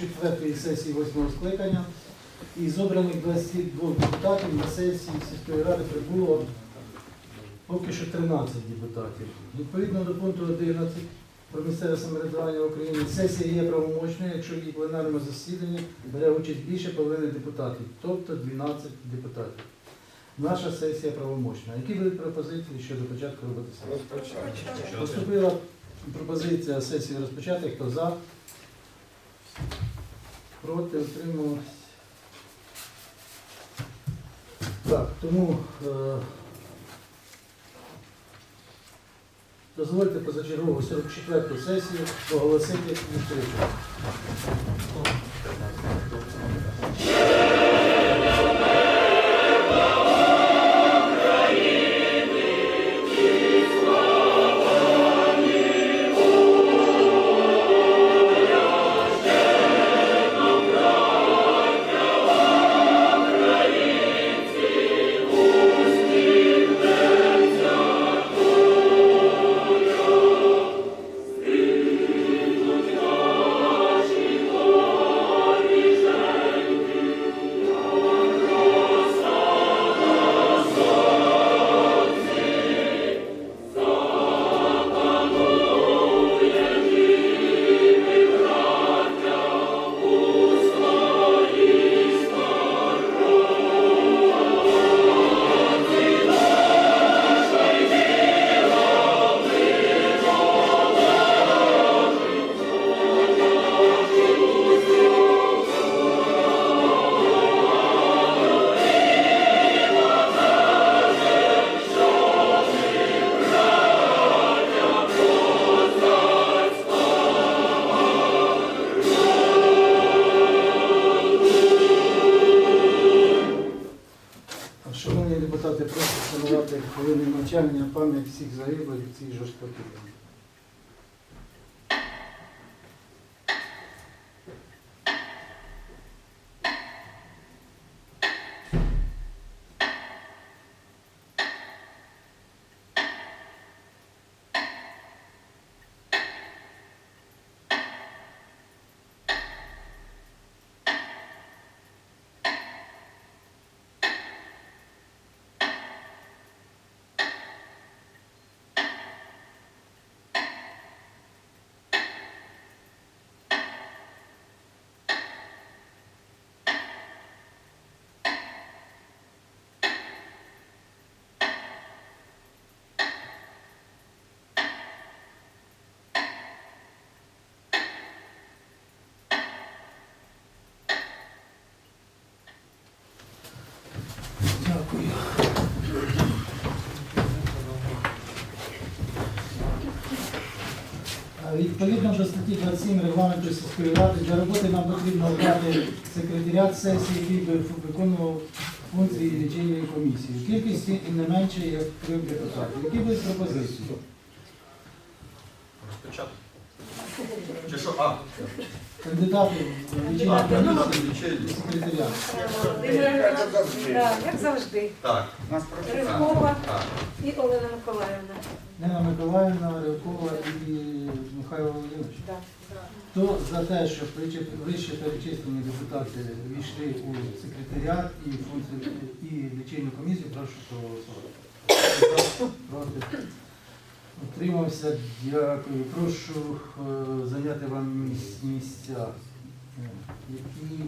44-ї сесії 8 скликання. І з обраних 22 депутатів на сесії сільської ради прибуло поки що 13 депутатів. Відповідно до пункту 11 про місцеве самоврядування України сесія є правомочною, якщо в її пленарному засіданні бере участь більше половини депутатів, тобто 12 депутатів. Наша сесія правомочна. Які будуть пропозиції щодо початку роботи сесії? Поступила пропозиція сесії розпочати. Хто за? Проти утримувався. Так, тому е, дозвольте позачергову 44-ту сесію оголосити відкритою. В цій жорстокій війні. Відповідно до статті 27 регламенту сільської ради для роботи нам потрібно обрати секретаріат сесії, який би виконував функції лічильної комісії. Кількість не менше, як три депутатів. Які будуть пропозиції? Розпочати. Чи що? А, Кандидати в секретаріат. Як завжди. Так, Рибкова так. і Олена Миколаївна. Нина Миколаївна, Ревкова і Михайло Володимирович. Да. Хто за те, щоб вище- вище перечислені депутати війшли у секретаріат і функцію і лічильну комісію, прошу проголосувати. Проти. Утримався, дякую. Прошу е, зайняти вам місця. Які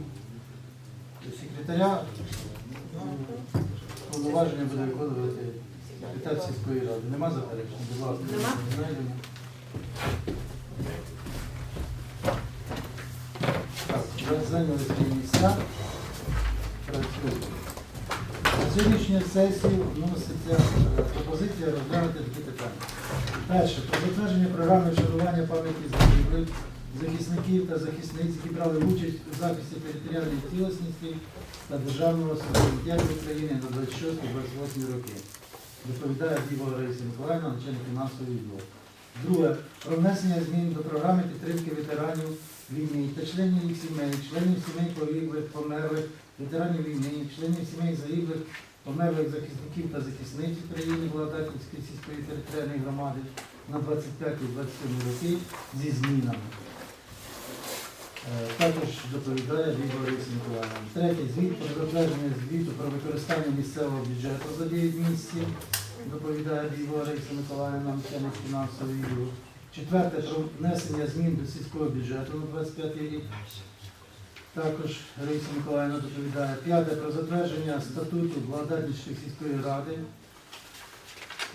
секретаря повноваження буде виконувати секретар сільської ради. Нема заперечень? Будь ласка, Нема. знайдемо. Так, зайняли свої місця. Працюємо. Сьогоднішню сесію вноситься е, пропозиція розглянути такі питання. Перше, про затвердження програми вшанування пам'яті загиблих захисників та захисниць, які брали участь у захисті територіальної цілісності та державного суверенітету України на 26-28 роки. Доповідає Діва Раїса Миколаївна, начальник фінансової відділу. Друге, про внесення змін до програми підтримки ветеранів війни та членів їх сімей, членів сімей поліглих, померлих, ветеранів війни, членів сімей загиблих, померлих захисників та захисниць України Володаківської сільської територіальної громади на 25-27 роки зі змінами. Е, Також доповідає Лариса Миколаївна. Третє. Звіт про затвердження звіту про використання місцевого бюджету за 9 місяців. Доповідає Ліга Лариса Миколаївна, начальник фінансового відділу. Четверте. Про внесення змін до сільського бюджету на 25 рік. Також Раїса Миколаївна доповідає. П'яте. Про затвердження статуту Благодатницької сільської ради.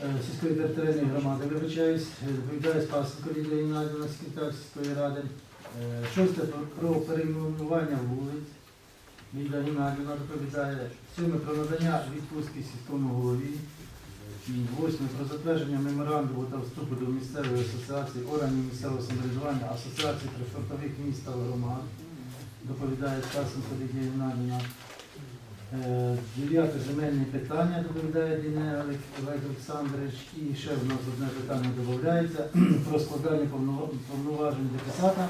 е, Сільської територіальної громади, вибачаюсь, е, доповідає Спасенко Лідія Геннадівна, секретар сільської ради. Е, Шосте про- перейменування вулиць. Ліда Геннадівна доповідає. Сьоме про надання відпустки сільському голові. Восьме про затвердження меморандуму та вступу до місцевої асоціації органів місцевого самоврядування Асоціації прифронтових міст та громад. Доповідає Спасенко Лідія Геннадівна. Е, Дев'яте земельні питання доповідає Діне Олег Олександрович. І ще в нас одне питання додається про складання повнова- повноважень депутата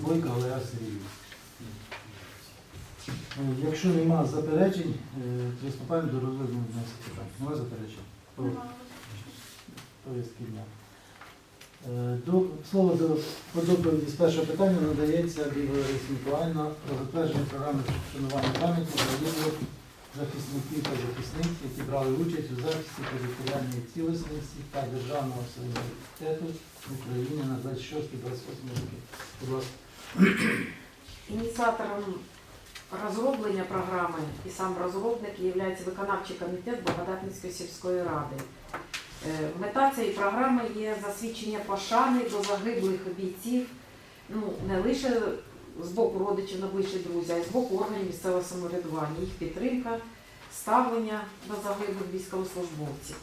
Бойка Олега Сергійовича. Е, Якщо нема заперечень, е, приступаємо до розгляду питань. Нема заперечень? Повістки дня. Е, слово до по з першого питання надається Ларисі Миколаївна про затвердження програми шанування пам'яті загиблих захисників та захисниць, які брали участь у захисті територіальної цілісності та державного суверенітету України на 26-28 роки. Будь ласка. Ініціатором розроблення програми і сам розробник є виконавчий комітет Благодатницької сільської ради. Е, Мета цієї програми є засвідчення пошани до загиблих бійців, ну не лише з боку родичів, найближчих друзів, а й з боку органів місцевого самоврядування, їх підтримка, ставлення до загиблих військовослужбовців.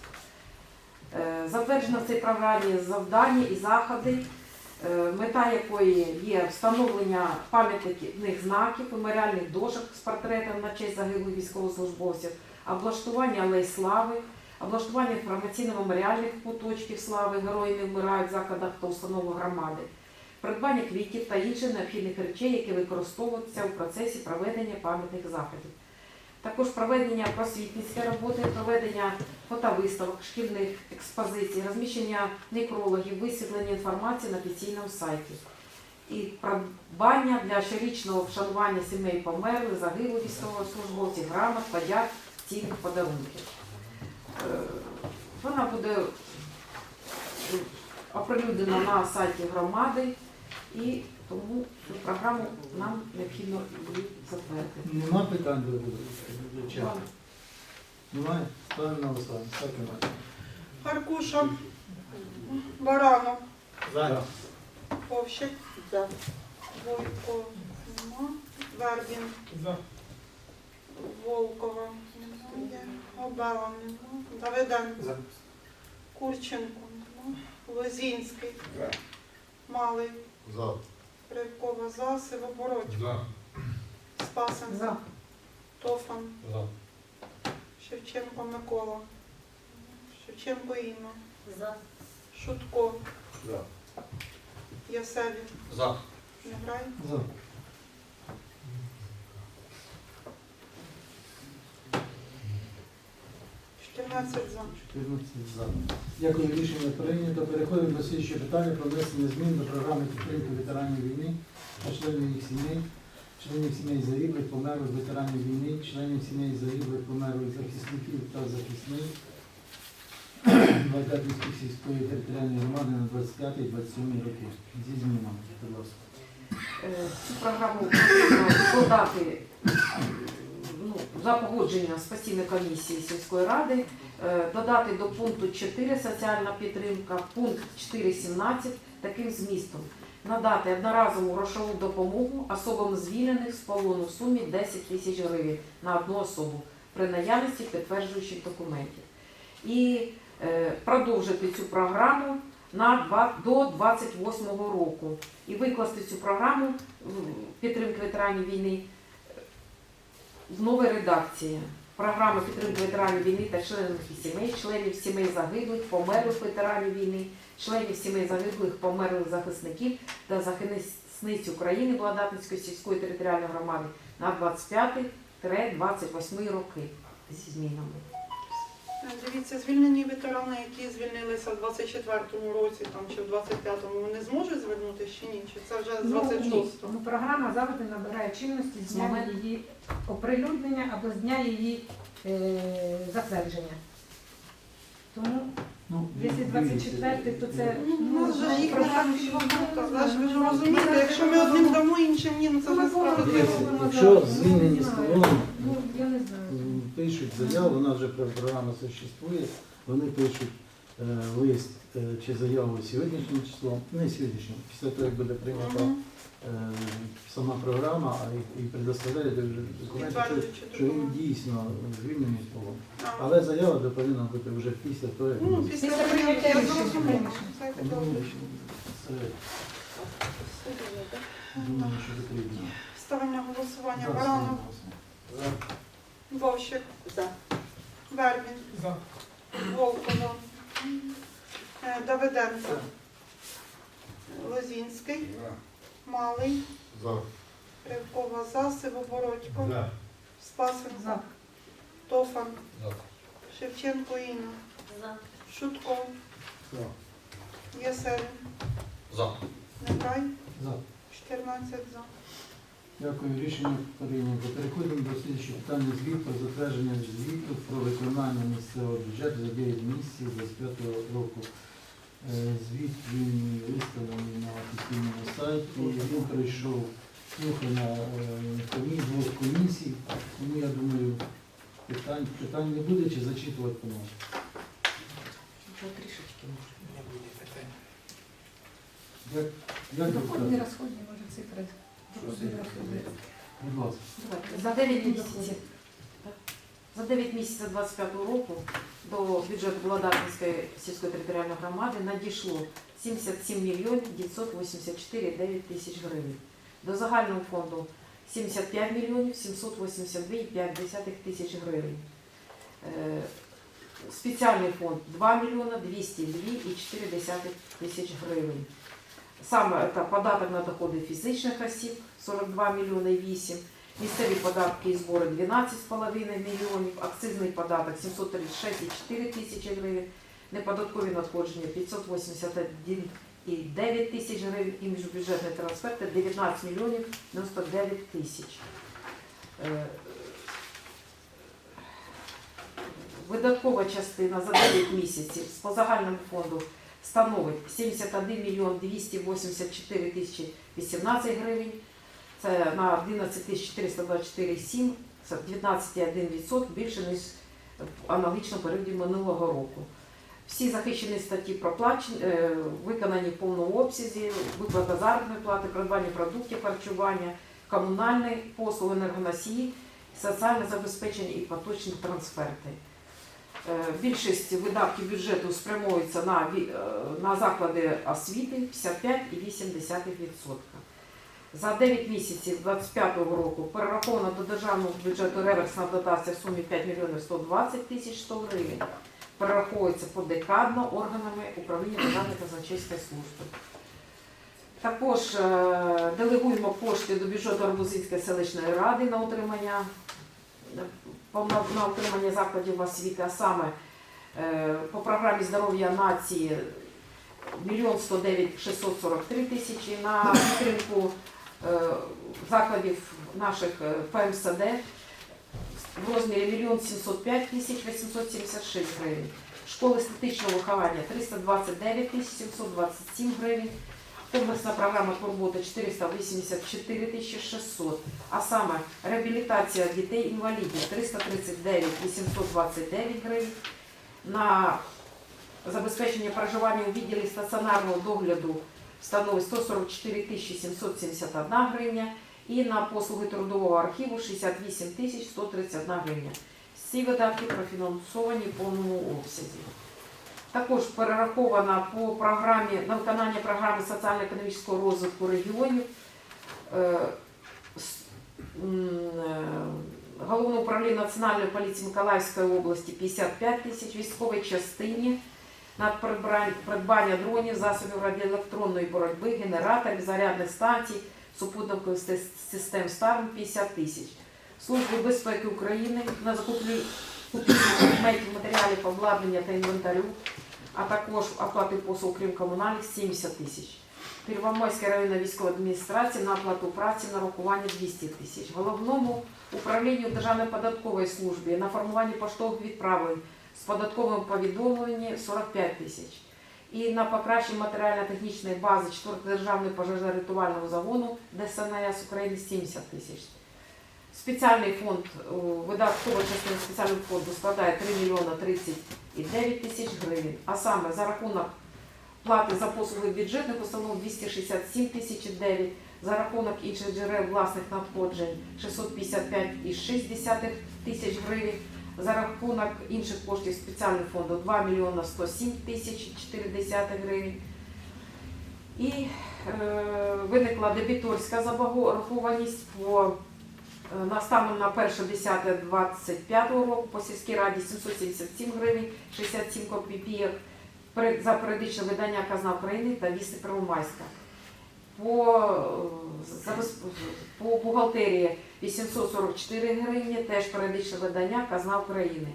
Е, Затверджено в цій програмі завдання і заходи, е, мета якої є встановлення пам'ятних знаків, меморіальних дошок з портретом на честь загиблих військовослужбовців, облаштування алей слави, облаштування інформаційно-меморіальних куточків слави, герої не вмирають в закладах та установах громади, придбання квітів та інших необхідних речей, які використовуються у процесі проведення пам'ятних заходів. Також проведення просвітницької роботи, проведення фотовиставок, шкільних експозицій, розміщення некрологів, висвітлення інформації на офіційному сайті. І придбання для щорічного вшанування сімей померлих, загиблих військовослужбовців, грамот, подяк, цінних подарунків. Е, Вона буде е, оприлюднена на сайті громади і тому цю програму нам необхідно її затвердити. Нема питань до доповідача? Немає? Ставимо на голосування. Ставте на. Аркуша, Баранов, За. Бойко, нема. Вербін, Волкова, немає. Обела, нема. Давиденко, Курченко, нема. Лозінський, Малий, За. Рибкова, За, Сивобородь, Спасенко, За. Тофан, За. Шевченко Микола, Шевченко Інна, За. Шутко, За. Ясеві, За. не грай. За. Чотирнадцять за. 14 за. Дякую, рішення прийнято. Переходимо до слідчого питання про внесення змін до програми підтримки ветеранів війни та членів їх сімей, членів сімей загиблих, померлих ветеранів війни, членів сімей загиблих, померлих захисників та захисниць Вайдатівської сільської територіальної громади на 25-27 роки. Зі змінами, будь ласка. Е, Цю програму ну, за погодження з комісії сільської ради, е, додати до пункту 4 соціальна підтримка, пункт 4.17 таким змістом. Надати одноразову грошову допомогу особам звільнених з полону в сумі 10 тисяч гривень на одну особу при наявності підтверджуючих документів. І е, продовжити цю програму на два, до 28 року і викласти цю програму підтримки ветеранів війни в новій редакції. Програма підтримки ветеранів війни та членів їх сімей, членів сімей загиблих, померлих ветеранів війни, членів сімей загиблих, померлих захисників та захисниць України Владатинської сільської територіальної громади на 25-28 роки зі змінами. Дивіться, звільнені ветерани, які звільнилися в 24-му році там, чи в 25-му, вони зможуть звернутися чи ні? Чи це вже з Ну, ні. 26-го? Ну, програма завжди набирає чинності з З дня моменту. її оприлюднення або з дня її е, затвердження. Тому, Ну, якщо 24, то це Ну, у нас же ж їх не програма так ще багато. багато. Але ж ви ж розумієте, якщо ми одним дамо, іншим ні, ну це ж Ми несправедливо. Якщо звільнені Ну, з не знаю. колони, Ну, я не знаю. м, пишуть заяву, у нас вже програма существує, вони пишуть е, лист е, чи заяву сьогоднішнім числом, не сьогоднішнім, після того, як буде прийнята е, сама програма, а і, і предоставляють документи, що, що він дійсно звільнений з полону. Але заява де повинна бути вже після того, як Ну, ми- після прийняття я рішення, Це таке добре. це, думаю, що потрібно. Ставлю на голосування. Баранов. Вовщик, Вербін, Волкова, е, Давиденко, Лозінський, Малий, Ревкова за, Сивобородько, Спасенко, За. Тофан, Шевченко Інна, За. Шутко, За. Єселін, За. Неграй, За. 14 за. Дякую, рішення прийнято. Переходимо до слідчого питання звіт про затвердження звіту про виконання місцевого бюджету за 9 місяців 25 року. Е, Звіт він виставлений на офіційному сайті. Він пройшов слухання е, двох комісій, тому я думаю, питань, питань не буде чи зачитувати по нас. Трішечки може. Як, як Доходні розходні, може, цифри. За 9 місяців. За 9 місяців 25 року до бюджету Володарської сільської територіальної громади надійшло 77 мільйонів 984,9 тисяч гривень. До загального фонду 75 мільйонів 782,5 тисяч гривень. Е, Спеціальний фонд 2 мільйона 202,4 тисяч гривень. Саме це податок на доходи фізичних осіб 42 мільйони 8, місцеві податки і збори 12,5 мільйонів, акцизний податок 736,4 тисячі гривень, неподаткові надходження 581,9 тисяч гривень. І міжбюджетні трансферти 19 мільйонів 99 тисяч. Е, Видаткова частина за 9 місяців. З загальному фонду становить 71 мільйон 284 тисячі 18 гривень. Це на 11 тисяч 424,7, це 19,1% більше, ніж в аналогічному періоді минулого року. Всі захищені статті проплачені, е, виконані в повному обсязі, виплата заробітної плати, придбання продуктів харчування, комунальні послуги, енергоносії, соціальне забезпечення і поточні трансферти. Е, Більшість видатків бюджету спрямується на, е, на заклади освіти 55,8%. За 9 місяців 2025 року перераховано до державного бюджету реверсна дотація в сумі 5 мільйонів 120 тисяч 100 гривень. Перераховується подекадно органами управління Державної казначейської служби. Також е, делегуємо кошти до бюджету Арбузинської селищної ради на утримання повно- на утримання закладів освіти, а саме е, по програмі здоров'я нації 1 109 643 тисячі на підтримку е, закладів наших е, ПМСД в розмірі 1 705 тисяч 876 гривень. Школи естетичного виховання 329 тисяч 727 гривень. Комплексна програма турботи 484 600, а саме реабілітація дітей-інвалідів 339 829 гривень, на забезпечення проживання у відділі стаціонарного догляду становить 144 771 гривня і на послуги трудового архіву 68 131 гривня. Всі видатки профінансовані в повному обсязі. Також перерахована по програмі на виконання програми соціально-економічного розвитку регіонів е, е, Головне управління Національної поліції Миколаївської області 55 тисяч, військовій частині на придбання- дронів, засобів радіоелектронної боротьби, генераторів, зарядних станцій, супутникових систем СТАРМ 50 тисяч. Служби безпеки України на закуплю предметів, матеріалів, обладнання та інвентарю, а також оплати послуг крім комунальних 70 тисяч. Первомайська районна військова адміністрація на оплату праці на рахування 200 тисяч. Головному управлінню Державної податкової служби на формування поштових відправлень з податковим повідомленням 45 тисяч. І на покращення матеріально-технічної бази 4 державного пожежно-рятувального загону ДСНС України 70 тисяч. Спеціальний фонд, видаткова частина спеціального фонду складає 3 мільйона 39 тисяч гривень, а саме за рахунок плати за послуги бюджетних установ 267 тисяч 9, за рахунок інших джерел власних надходжень 655,6 тисяч гривень, за рахунок інших коштів спеціального фонду 2 мільйона 107 тисяч 4 гривень. І е, виникла дебіторська заборгованість по е, на станом на 1.10.25 року по сільській раді 777 гривень 67 копійок за періодичне видання Казна України та Вісник Первомайська. По, е, по бухгалтерії 844 гривні, теж періодичне видання Казна України.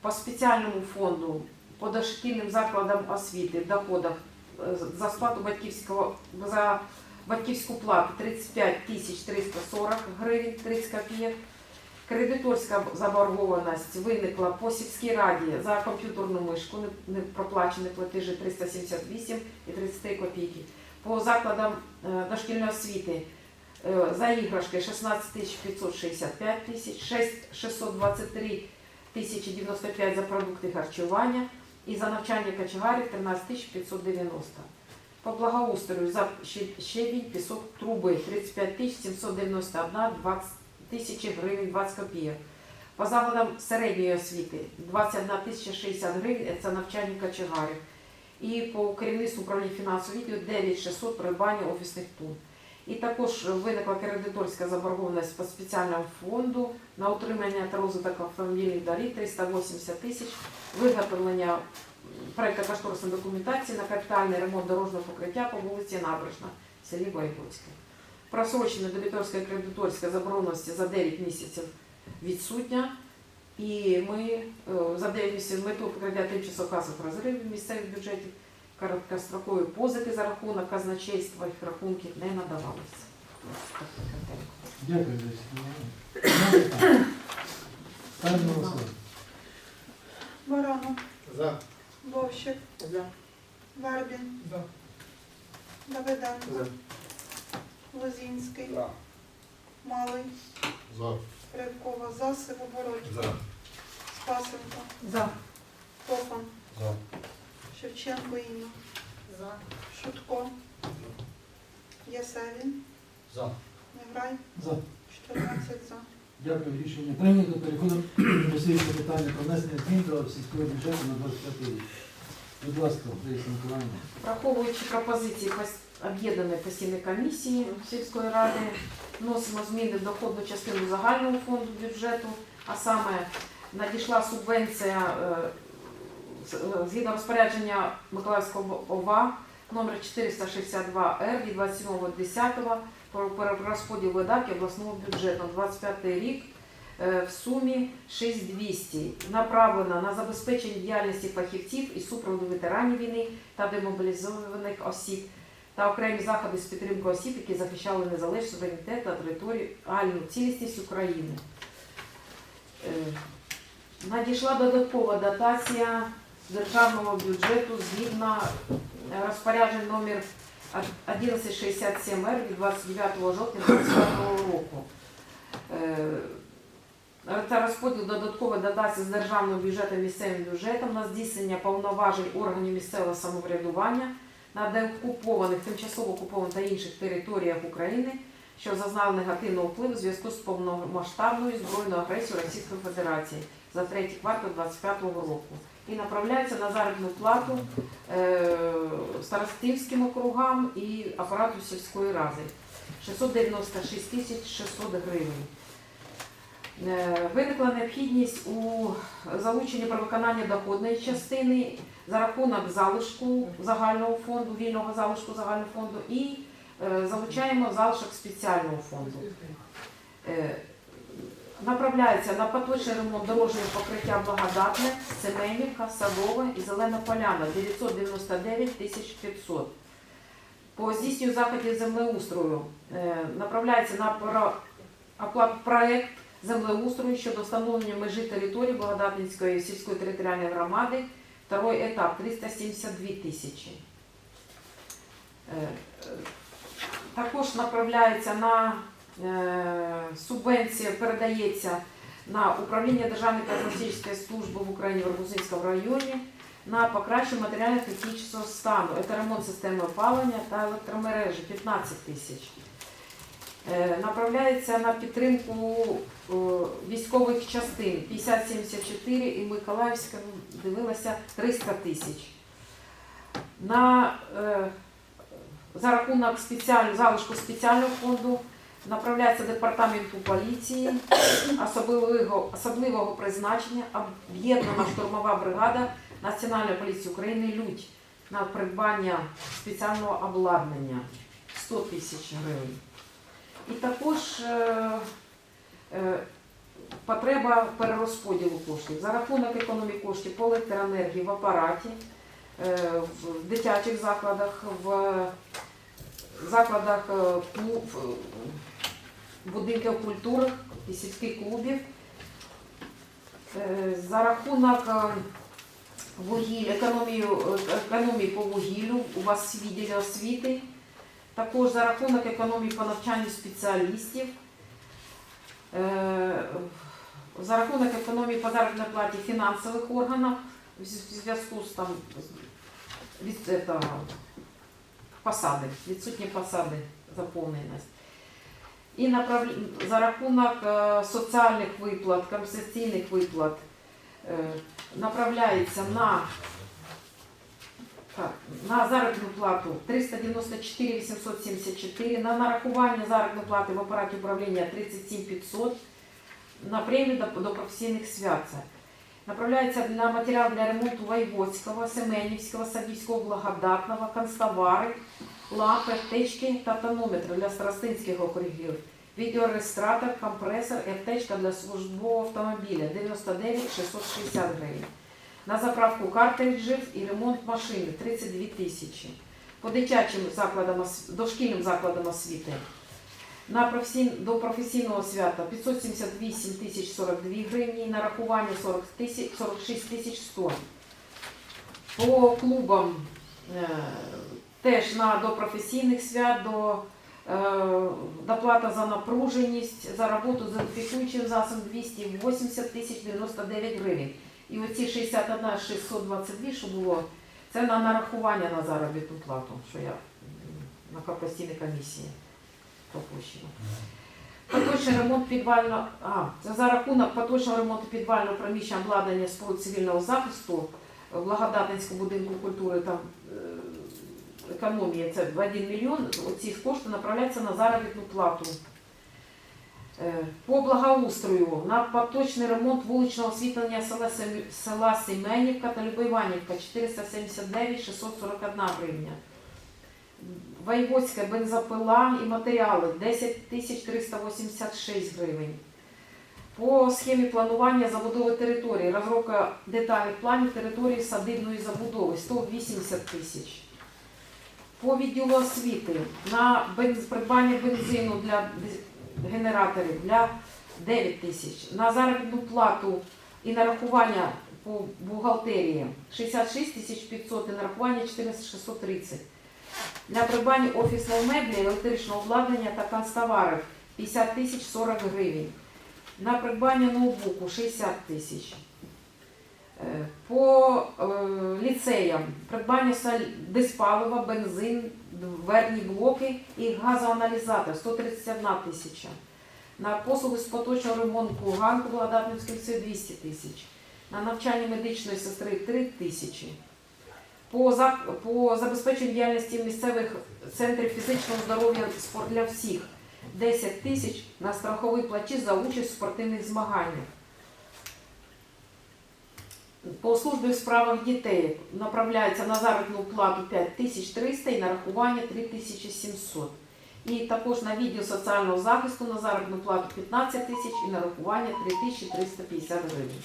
По спеціальному фонду, по дошкільним закладам освіти в доходах е, за сплату батьківського за батьківську плату 35 тисяч 340 гривень 30 копійок. Кредиторська заборгованість виникла по сільській раді за комп'ютерну мишку, не- проплачені платежі 378 і 33 копійки. По закладам е, дошкільної освіти е, за іграшки 16 тисяч 565 тисяч, 6 623 тисячі 95 за продукти харчування і за навчання кочегарів 13 тисяч 590. По благоустрою за щеб- щебінь, пісок, труби 35 тисяч 791 20 тисячі гривень 20 копійок. По закладам середньої освіти 21 тисяча 60 гривень це навчання кочегарів. І по керівництву управління фінансового відділу 9600 придбання офісних тун. І також виникла кредиторська заборгованість по спеціальному фонду на утримання та розвиток автомобільних доріг 380 тисяч, виготовлення проєкту кошторисної документації на капітальний ремонт дорожнього покриття по вулиці Набережна в селі Воєводське. Просрочена дебіторська і кредиторська заборгованості за 9 місяців відсутня. І ми е, за 9 місяців мету покриття тимчасово касових розривів місцевих бюджетів, короткострокові позики за рахунок казначейства їх рахунків не надавалися. Дякую, голосування. Баранов, За. Вовщик, За. Вербін, За. Давиденко, Лозінський, За. Малий, За. Рябкова, За, Сивобородь, За. Спасенко, За. Тофан, За. Шевченко Інна, За. Шутко, Ясевін, За. Неграй, За. 14 за. Дякую, рішення прийнято. Переходимо до слідчого питання про внесення змін до сільського бюджету на 25 рік. Будь ласка, Лариса Миколаївна. Враховуючи пропозиції об'єднаної постійної комісії сільської ради, вносимо зміни в доходну частину загального фонду бюджету, а саме надійшла субвенція е, е, згідно розпорядження Миколаївського ОВА номер 462Р від 27.10 про перерозподіл видатків обласного бюджету на 25 рік е, в сумі 6200 направлена на забезпечення діяльності фахівців і супроводу ветеранів війни та демобілізованих осіб. Та окремі заходи з підтримки осіб, які захищали незалежність, суверенітет та територіальну цілісність України. Е, Надійшла додаткова дотація державного бюджету згідно е, розпоряджень номер 1167 Р від 29 жовтня 2025 року. Е, Та розподіл додаткової дотації з державного бюджету місцевим бюджетом на здійснення повноважень органів місцевого самоврядування на деокупованих, тимчасово окупованих та інших територіях України, що зазнали негативного впливу в зв'язку з повномасштабною збройною агресією Російської Федерації за третій квартал 2025 року і направляється на заробітну плату е, старостівським округам і апарату сільської ради 696 тисяч 600 гривень. Е, Виникла необхідність у залученні про виконання доходної частини за рахунок залишку загального фонду, вільного залишку загального фонду і е, залучаємо залишок спеціального фонду. Направляється на поточний ремонт дорожнього покриття Благодатне, Семенівка, Садове і Зелена Поляна 999 500. По здійсненню заходів землеустрою е, направляється на про- оплату проект землеустрою щодо встановлення межі території Благодатницької сільської територіальної громади, второй етап 372 тисячі. Е, Також направляється на субвенція, передається на управління Державної казначейської служби в Україні в Арбузинському районі на покращення матеріально-технічного стану. Це ремонт системи опалення та електромережі 15 тисяч. Е, Направляється на підтримку е, військових частин 5074 і Миколаївська дивилася 300 тисяч. На, е, за рахунок спеціаль, залишку спеціального фонду направляється департаменту поліції особливого, особливого призначення об'єднана штурмова бригада Національної поліції України Людь на придбання спеціального обладнання 100 тисяч гривень. І також е, е, потреба перерозподілу коштів. За рахунок економії коштів по електроенергії в апараті, е, в дитячих закладах, в закладах е, будинків культури і сільських клубів. Е, За рахунок е, вугілля, е, економії по вугіллю у вас відділі освіти, також за рахунок економії по навчанню спеціалістів, за рахунок економії по заробітній платі фінансових органів в зв'язку з там від этого, посади, відсутні посади, заповненість. І направ... за рахунок е, соціальних виплат, компенсаційних виплат е, направляється на, так, на заробітну плату 394 874, на нарахування заробітної плати в апараті управління 37 500, на премію до, до професійних свят. Направляється на матеріал для ремонту Воєводського, Семенівського, Садівського, Благодатного, констовари, лампи, аптечки та тонометри для старостинських округів, відеореєстратор, компресор і аптечка для службового автомобіля 99 660 гривень. На заправку картриджів і ремонт машини 32 тисячі. По дитячим закладам, дошкільним закладам освіти на професій... до професійного свята 578 тисяч 42 гривні, нарахування 40 тисяч 46 тисяч 100. По клубам е, теж на до професійних свят, до е, доплата за напруженість, за роботу з інфікуючим засобом 280 тисяч 99 гривень. І оці 61 622, що було, це на нарахування на заробітну плату, що я на корпораційній комісії пропущено. Поточний ремонт підвального, а, це за рахунок поточного ремонту підвального приміщення обладнання споруд цивільного захисту в Благодатинському будинку культури там економія це в 1 мільйон, оці кошти направляються на заробітну плату. Е, По благоустрою на поточний ремонт вуличного освітлення села, Семенівка та Любойванівка 479 641 гривня. Воєводська бензопила і матеріали 10 386 гривень. По схемі планування забудови території, розробка детальних планів території садибної забудови 180 тисяч. По відділу освіти на придбання бензину для генераторів для 9 тисяч. На заробітну плату і нарахування по бухгалтерії 66 тисяч 500 і нарахування 4630. Для придбання офісної меблі, електричного обладнання та канцтоварів 50 тисяч 40 гривень. На придбання ноутбуку 60 тисяч. По е, ліцеям придбання диспалива, бензин, дверні блоки і газоаналізатор 131 тисяча. На послуги з поточного ремонту ганку Благодатницької ліцею 200 тисяч. На навчання медичної сестри 3 тисячі. По, по забезпеченню діяльності місцевих центрів фізичного здоров'я спорт для всіх 10 тисяч на страхові плачі за участь в спортивних змаганнях. По службі в справах дітей направляється на заробітну плату 5300 і нарахування 3700. І також на відділ соціального захисту на заробітну плату 15 тисяч і нарахування 3350 гривень.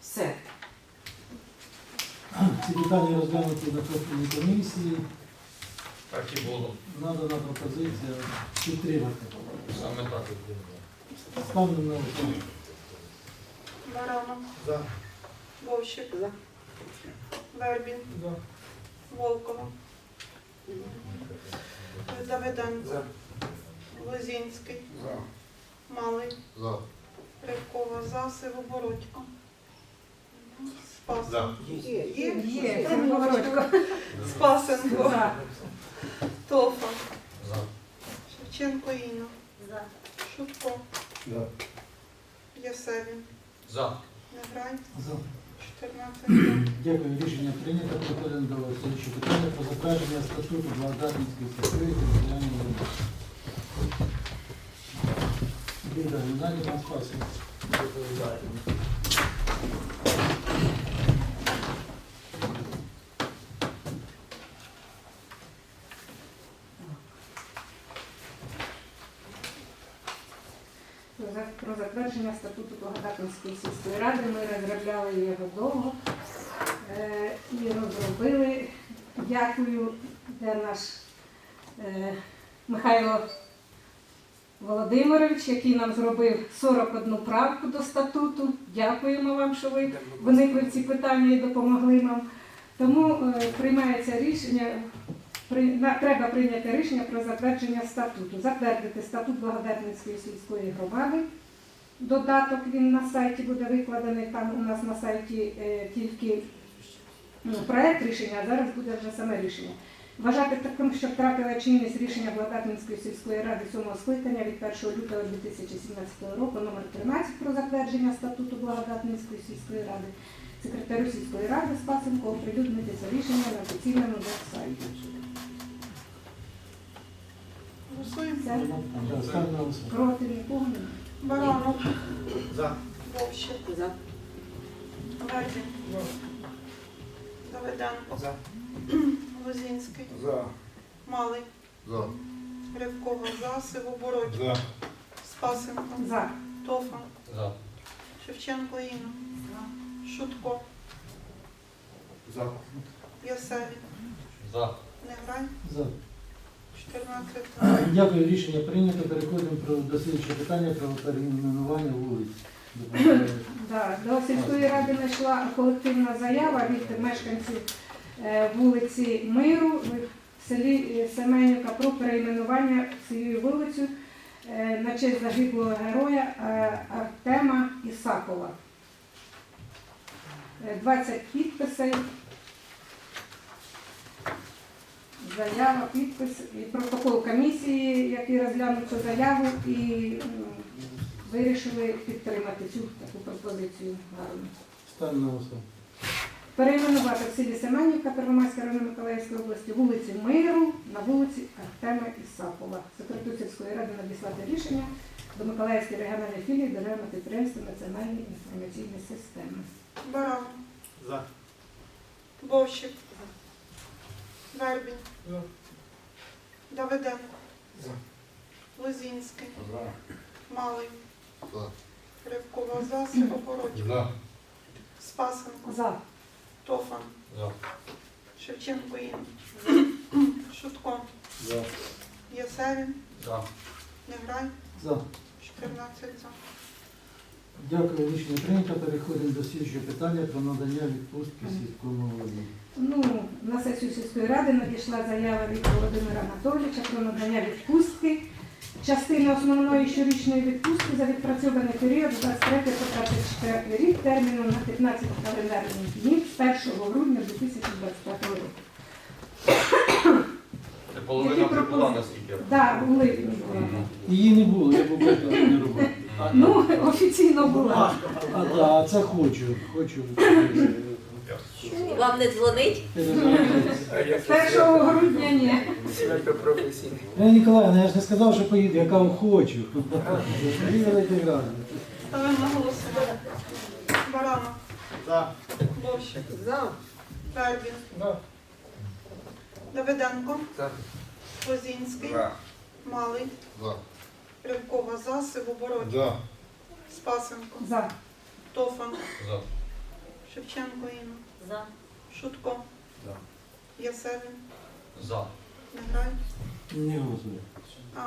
Все. Ці питання розглянуті на профільній комісії. Так і було. Надана пропозиція підтримати. Саме так і було. Ставлю на голосування. Баранов, За. Вовщик, Вербін, Волкова, Давиденко, Лозінський, Малий, Рибкова, за, Сивобородько. Спас. За. Є. Є, Говорочко. Спасенко, За. Тофа, За. Шевченко Інна, За. Шутко, Єсевін, За. Неграй, За. 14 за. Дякую, рішення прийнято. Переходимо до слідчого питання про затвердження статуту Благодатницької сільської територіальної громади. Біда, Геннадій пан Спасов. Про затвердження статуту Благодатницької сільської ради ми розробляли його довго е, і розробили. Дякую, де наш е, Михайло Володимирович, який нам зробив 41 правку до статуту. Дякуємо вам, що ви виникли в ці питання і допомогли нам. Тому е, приймається рішення, треба прийняти рішення про затвердження статуту. Затвердити статут Благодатницької сільської громади. Додаток він на сайті буде викладений. Там у нас на сайті е, тільки ну, проект рішення, а зараз буде вже саме рішення. Вважати таким, що втратила чинність рішення Благодатницької сільської ради 7 скликання від 1 лютого 2017 року номер 13 про затвердження статуту Благодатницької сільської ради. Секретарю сільської ради Спасенко оприлюднити це рішення на офіційному веб-сайті. Голосуємо. Проти нікого немає. Баранов, За. Вовщик, Вербін, Давиденко, Лозінський, Малий, Рибкова, за, Сивобородько, Спасенко, За. Тофа, За. Шевченко Інна, Шутко, Єсевін, За. Неграй, За. 14. Дякую, рішення прийнято. Переходимо до слідчого питання про перейменування вулиць. До сільської ради знайшла колективна заява від мешканців е, вулиці Миру в селі е, Семенівка про перейменування цією вулицю е, на честь загиблого героя е, Артема Ісакова. Е, 20 підписей. Заява, підпис і протокол комісії, який розглянув цю заяву і м, вирішили підтримати цю таку пропозицію гарну. Ставлю на голосування. Перейменувати в селі Семенівка Первомайська району Миколаївської області вулиці Миру на вулиці Артема Ісакова. Секретарю сільської ради надіслати рішення до Миколаївської регіональної філії Державного підприємства Національні інформаційні системи. Баранов, За. Вовщик, Вербін, Давиденко, Лозінський, Малий, Рибкова, за, Сивобородько, За. Спасенко, За. Тофа, За. Шевченко Інна, Шутко, За. Єсевін, За. Неграй, За. 14 за. Дякую, рішення прийнято. Переходимо до слідчого питання про надання відпустки сільському голові. Ну, на сесію сільської ради надійшла заява від Володимира Анатолійовича про надання відпустки. Частини основної щорічної відпустки за відпрацьований період 23 по 24 рік терміном на 15 календарних днів з 1 грудня 2025 року. Це половина вже була, наскільки Так, у липні була. Її не було, я був не робив. Ну, офіційно була. А, да, а це хочу. Хочу. Вам не дзвонить? 1 грудня ні. Я Ніколаївна, я ж не сказав, що поїду, я кажу, хочу. Ставимо на голосування. Баранов, За. Вовщик, Вербін, Давиденко, Лозінський, Малий, За. Рябкова за, Сивобородь, За. Спасенко, За. Тофан, За. Шевченко Інна, За. Шутко, За. Ясевін, За. Неграй, Не голосує.